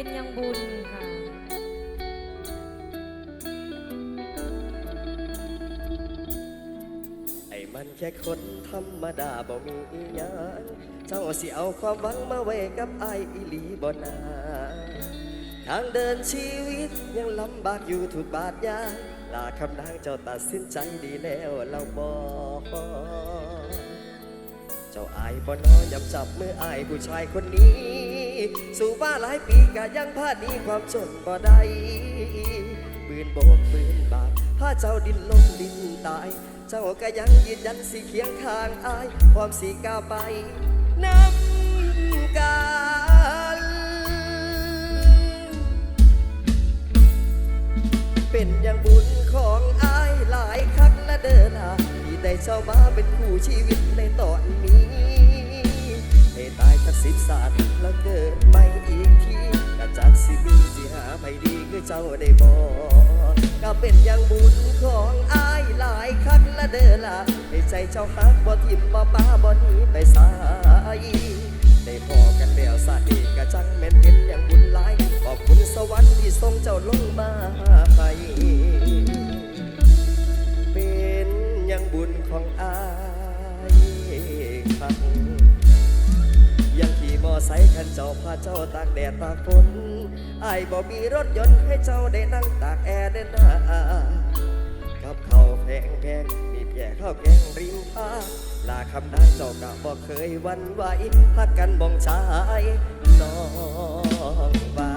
เป็นยังบุญค่ะ ไอ้มันแค่คนธรรมดาบ่มีอีหยังเจ้าสิเอาความหวังมาไว้กับไอ้ายอีหลีบ่นาทางเดินชีวิตยังลำบากอยู่ทุกบาทยางลาคำนางเจ้าตัดสินใจดีแล้วเราบอกเจ้าอายบ่น้อยยับจับมืออายผู้ชายคนนี้ สู่บ้าหลายปีกะยังพาดหนี้ความจนบ่ได้ปืนโบกปืนบาดพาเจ้าดินลงดินตาย เจ้าก็ยังยืนยันสิเคียงข้างอายพร้อมสิก้าวไปน้ำกันเป็นอย่างบุญของอายหลายครั้งและเดินหาที่ได้เจ้ามาเป็นคู่ชีวิตในตอนนี้ ให้ตายจากสิบศาสตร์แล้วเกิดใหม่อีกทีกะจากสิมีสิหาไปดีคือเจ้าได้บอกก็เป็นอย่างบุญของอายหลายครั้งและเดินหาให้ใจเจ้าฮักบ่ทิมบ่ป้าบ่หนีไปสายได้พอกันแล้วสาดีกะจังแม่นเห็นอย่างบุญหลายขอบคุณสวรรค์ที่ทรงเจ้าลงมาให้เป็นอย่างบุญของอา ไซค์คันเจ้าพาเจ้าตากแดดตากฝนไอายบ่มีรถยนต์ให้เจ้าได้นั่งตากแอร์ได้นากับเขาแพงแพงมีแก่ข้าวแกงริมทางลาคำนางเจ้ากะบอกเคยวันไหวพักกันบองชายน้องบ้า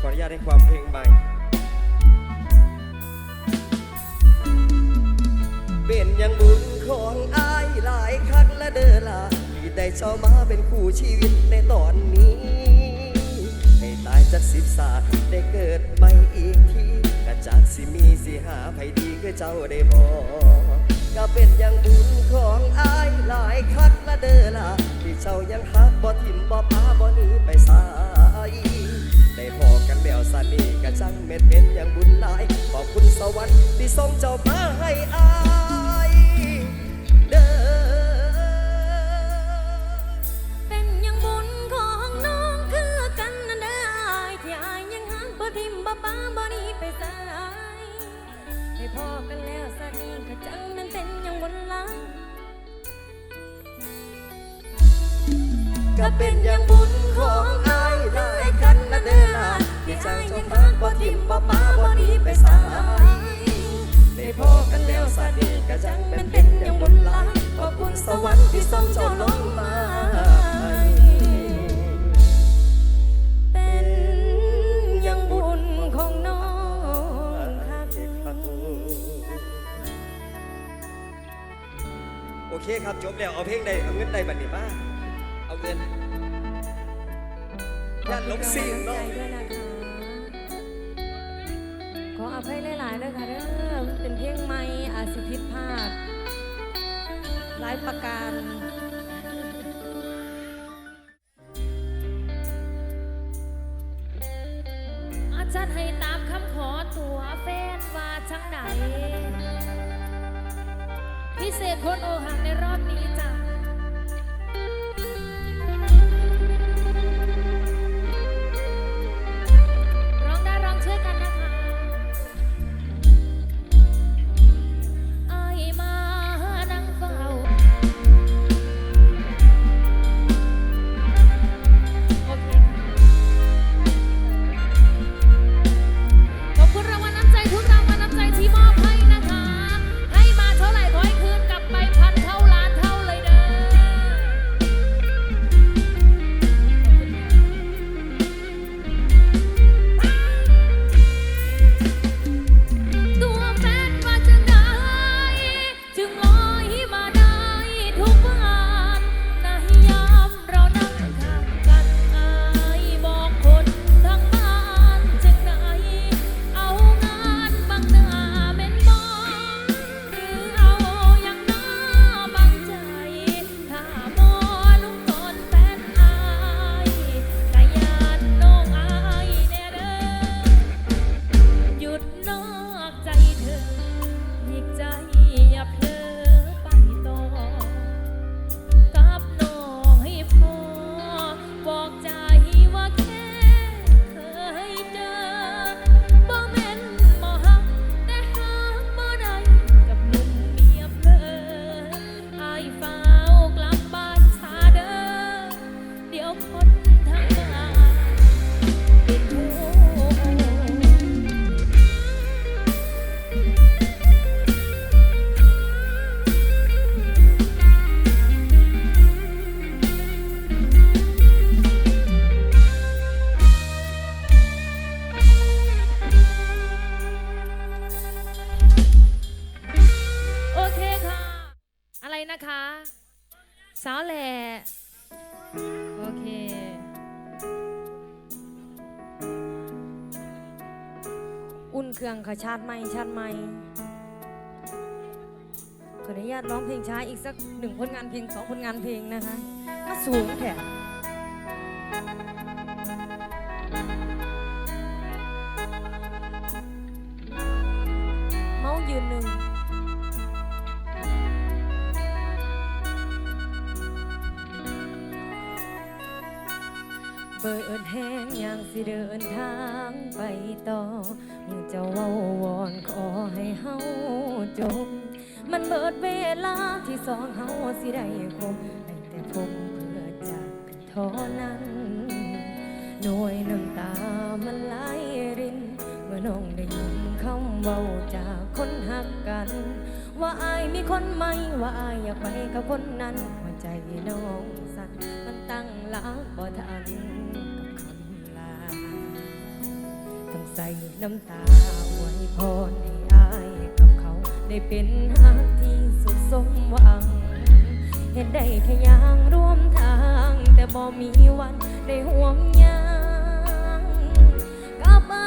ขออนุญาตให้ความเพลงใหม่ ย่างบุญของอายหลายครั้งและเดินลาที่ได้เจ้ามาเป็นคู่ชีวิตในตอนนี้ ให้ตายจากสิบศาสตร์ได้เกิดใหม่อีกทีกะจากสิมีสิหาไผดีคือเจ้าได้บอกก็เป็นย่างบุญของอายหลายครั้งและเดินลาที่เจ้ายังฮักบ่ทิมบ่พาบ่หนีไปสายได้พอกันแล้วสานีกะจังเม็ดเห็นอย่างบุญหลายขอบคุณสวรรค์ที่ทรงเจ้ามาให้อาย สายให้พอกันแล้วสักนี้ก็จังมันเป็นยังบุญหลายก็เป็นอย่างบุญของอายได้กันนะเด้อที่จังเจ้ามาบ่ทิมบ่มาบ่หนีไปสายได้พอกันแล้วสานีกะจังแม่นเป็นอย่างบุญหลายขอบคุณสวรรค์ที่ทรงเจ้าลงมา เคครับจบแล้วเอาเพลงใดเอาเงินใดบัดนี้มาเอาเงินย่านลบซีนใจเนาะด้วยนะคะขออภัยหลายๆเลยค่ะเด้อมันเป็นเพลงใหม่อาจสิผิดพลาดหลายประการ รื่องค่ะชาติใหม่ชาติใหม่ขออนุญาตร้องเพลงช้าอีกสักหนึ่งผลงานเพลงสองผลงานเพลงนะคะมาสูงแค่ เบิดแห้งอย่างสิเดินทางไปต่อมู่เจ้าว้าวอนขอให้เฮาจบมันเบิดเวลาที่สองเฮาสิได้คบได้แต่พบเพื่อจากกันท่านั้นหน่วยน้ำตามันไหลริน เมื่อน้องได้ยินคำเว้าจากคนหักกัน ว่าอายมีคนใหม่ว่าอายอยากไปกับคนนั้น หัวใจน้องสั่นมันตั้งหลักบ่ทัน ใส่น้ำตาอวยพรให้อายกับเขา ได้เป็นฮักที่สุดสมหวัง เห็นได้แค่ยางร่วมทาง แต่บ่มีวันได้ห่วงยางกับอา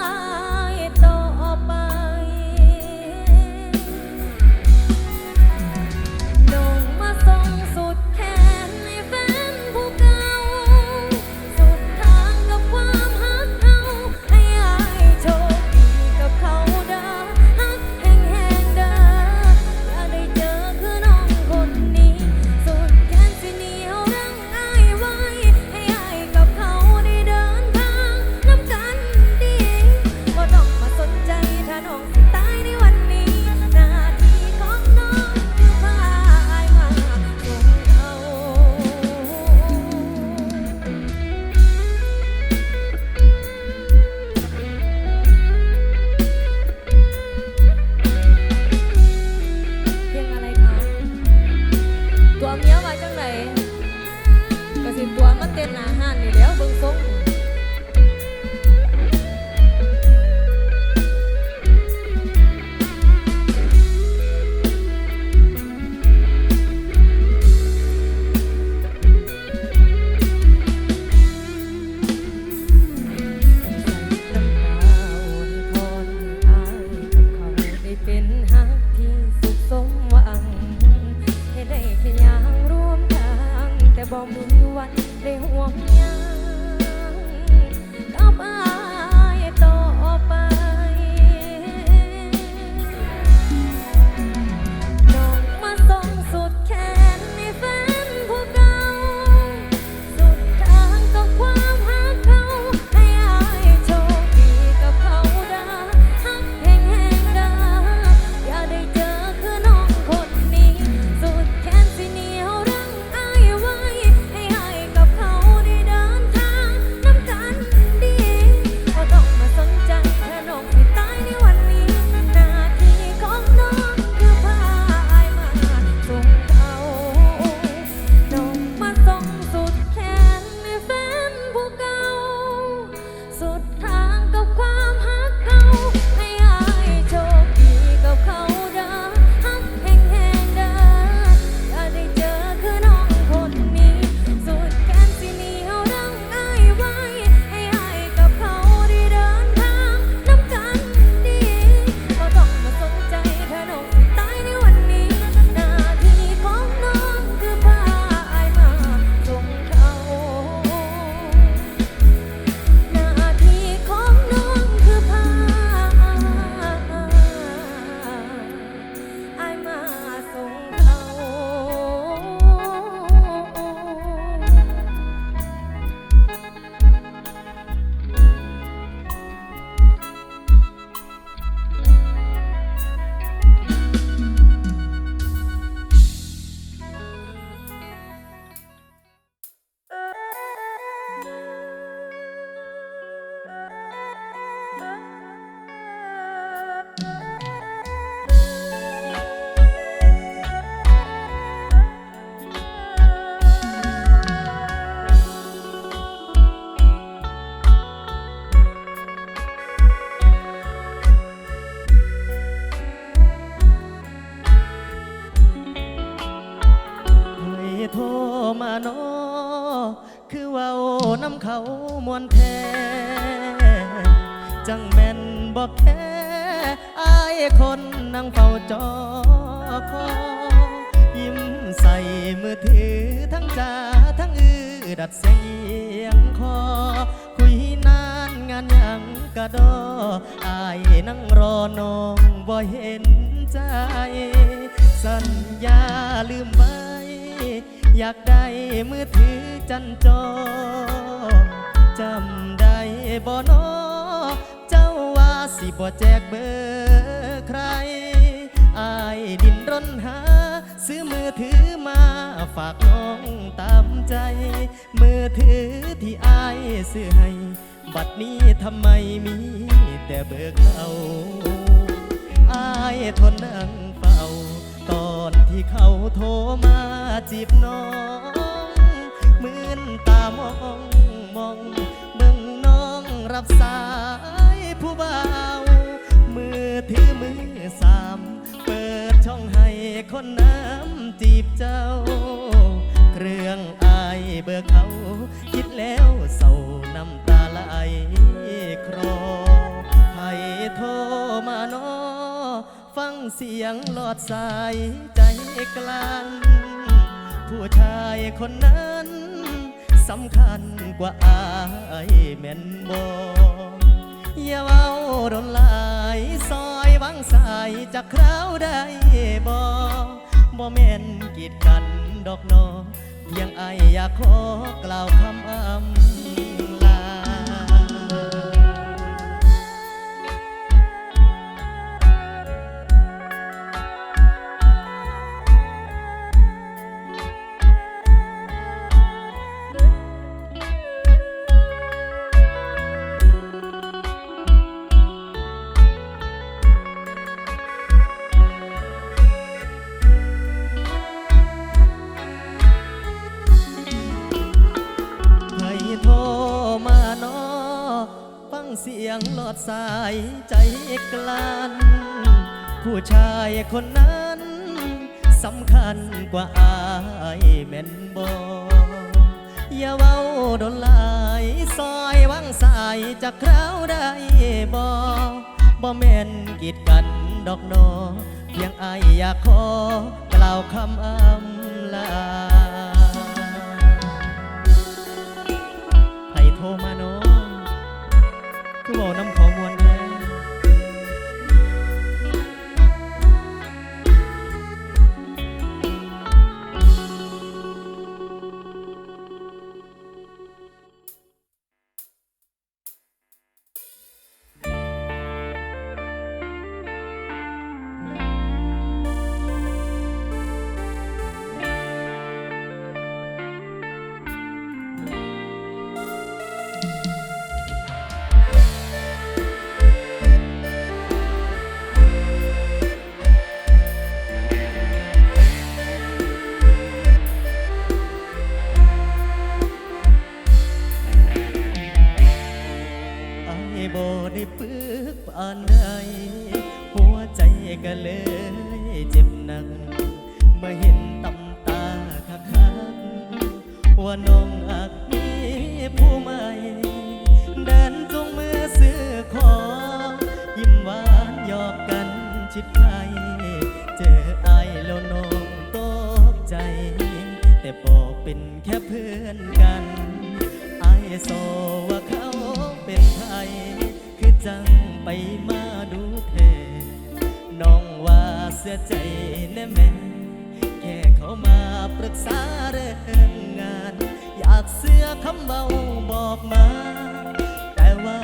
จอคอ ยิ้มใส่มือถือทั้งจ่าทั้งอือดัดเสียงคอ คุยนานงานยังกระดออายนั่งรอน้องบ่เห็นใจ สัญญาลืมไว้ อยากได้มือถือจันจอ จำได้บ่นอเจ้าว่าสิบ่แจกเบอร์ใคร อายดินรนหา ซื้อมือถือมาฝากน้องตามใจ มือถือที่อายซื้อให้ บัดนี้ทำไมมีแต่เบอร์เขาอายทนนั่งเฝ้า ตอนที่เขาโทรมาจีบน้องมืนตามองมองเบิ่งน้องรับสายผู้บ่าวมือถือมือสาม ช่องให้คนน้ำจีบเจ้า เครื่องอายเบอร์เขา คิดแล้วเศร้าน้ำตาไหลครอใครโทรมาน้อฟังเสียงหลอดสายใจกลั้นผู้ชายคนนั้นสำคัญกว่าอายแม่นบออย่าเว้าโดนลายซอย วางสายจากคราวใดบอบ่แม่นกีดกันดอกนอเพียงออยากขอกล่าวคำอำ ใจกลั้นผู้ชายคนนั้นสำคัญกว่าอายแม่นบออย่าเว้าดนลายซอยวางสายจากคราวใดบอบ่แม่นกีดกันดอกนอเพียงอายอยากขอกล่าวคำอำลาไผโทรมาเนาะคือบอกน้ำ แต่บอกเป็นแค่เพื่อนกันไอ้โซว่าเขาเป็นไทยคือจังไปมาดูเพน้องว่าเสียใจแน่แม่แค่เขามาปรึกษาเรื่องงาน อยากเสื้อคำเบาบอกมา แต่ว่า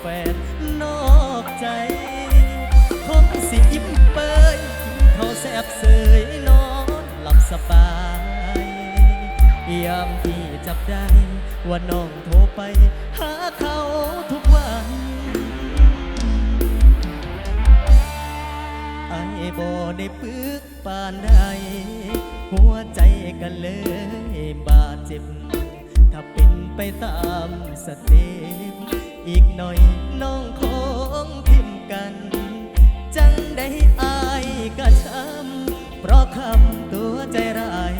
แฟนนอกใจคงสิยิ้มเปยกินข้าวแซ่บเสยนอนหลับสบายยามที่จับได้ว่าน้องโทรไป หาเขาทุกวันไอ้บ่ได้ปึกปานใดหัวใจกันเลยบาดเจ็บ ถ้าเป็นไปตามสเต็ปอีกหน่อยน้องคงทิมกัน จังได้อายกระช้ำเพราะคำตัวใจร้าย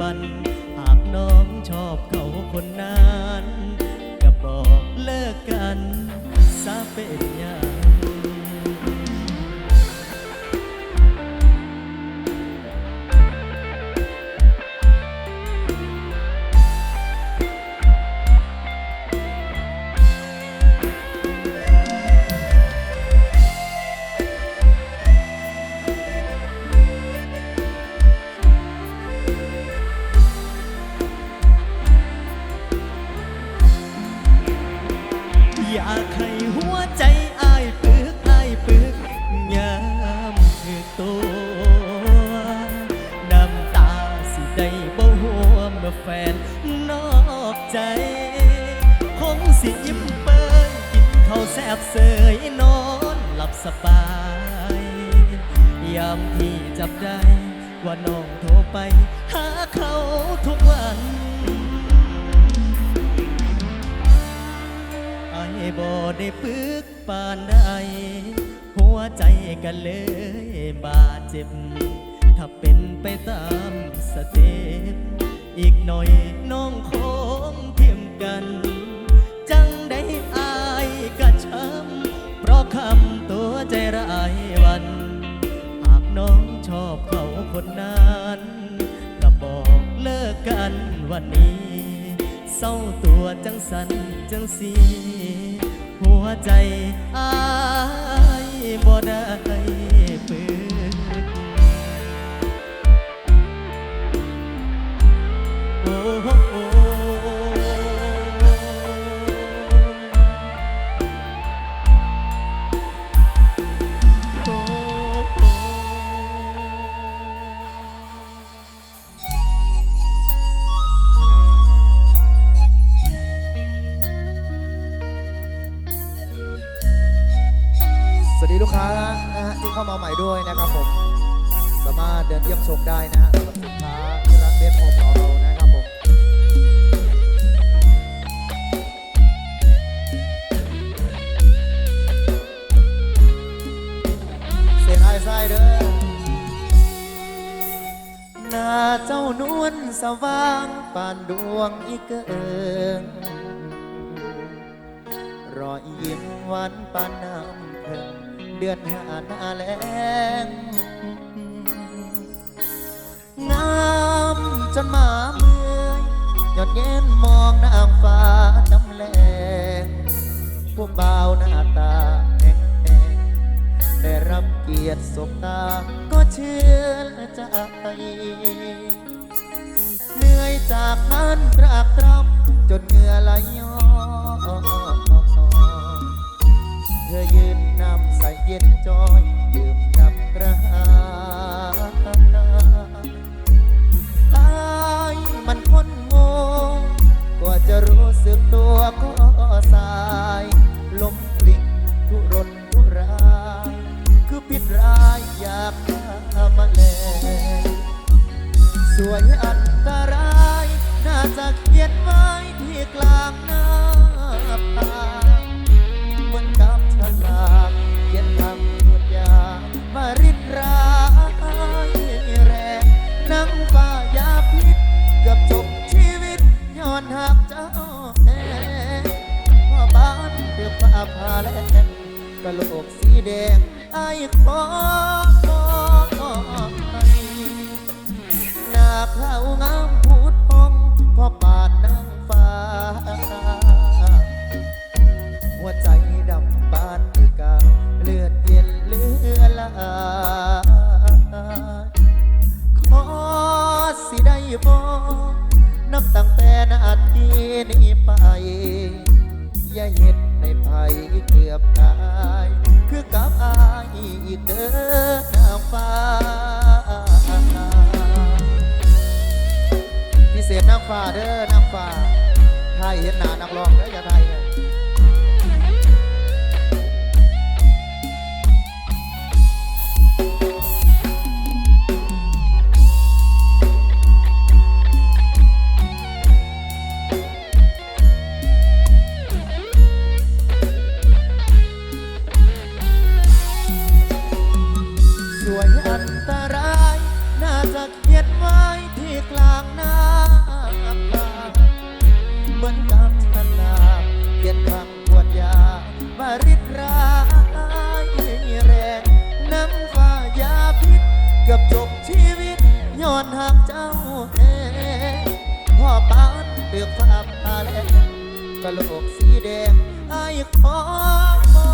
วัน หากน้องชอบเขาคนนั้น ก็บอกเลิกกันซะเป็นอย่าง ฟนนอกใจคงสิยิ้มเปยกินข้าวแซ่บเสยนอนหลับสบายยามที่จับได้ว่าน้องโทรไป หาเขาทุกวันไอ้บ่ได้ปึกปานใดหัวใจกันเลยบาดเจ็บ ถ้าเป็นไปตามสเต็ป อีกหน่อยน้องคงเทียมกัน จังได้อายกระช้ำเพราะคำตัวใจร้ายวัน หากน้องชอบเขาคนนั้นก็บอกเลิกกันวันนี้ เศร้าตัวจังสันจังสีหัวใจอายบ่ได้ปึก ค้านะฮะที่เข้ามาใหม่ด้วยนะครับผม สามารถเดินเยี่ยมชมได้นะฮะสำหรับสินค้าที่ร้านเบสโฮมของเรานะครับผมเสียไอ้ไส้เด้อหน้าเจ้านวลสว่างปานดวงอีกเกิงรอยยิ้มหวานปานน้ำเพิ่ง เดือนหาหน้าแลงงามจนหมาเมื่อยหยอดเย็นมองนางฟ้าดำแลงผู้บ่าวหน้าตาแห้งแงได้รับเกียรติสบตาก็เชื่อใจเหนื่อยจากมันรากตรำจนเหงื่อไหลย้อน เธอยืนนำใส่เย็นจอยดื่มดับกระหายตายมันคนโง่กว่าจะรู้สึกตัวก็สายลมปลิงทุรนทุรายคือพิษร้ายอยากฆ่าแมาแลงสวยอันตราย น่าจะเขียนไว้ที่กลางหน้าผา เห็ดในภัยเกือบตาย คือกับอายเด้อนางฟ้า พิเศษนางฟ้าเด้อนางฟ้าถ้าเห็นหน้านักร้องเด้ออย่าได้ะโหลกสีแดงไอ้ขอมอ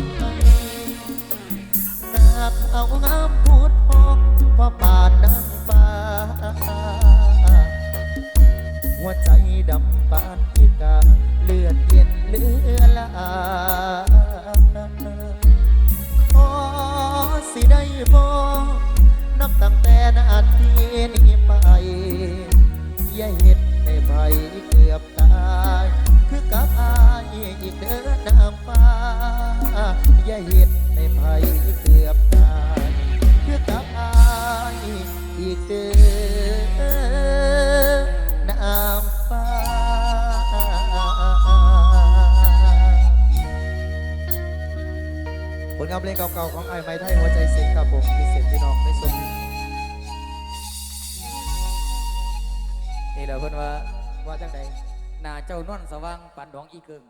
บให้หน้าขางามพูดพองพอป่านนางฟ้า หัวใจดำปานพิกาเลือดเย็นเลือลาขอสิได้บอกนับตั้งแต่นา 一个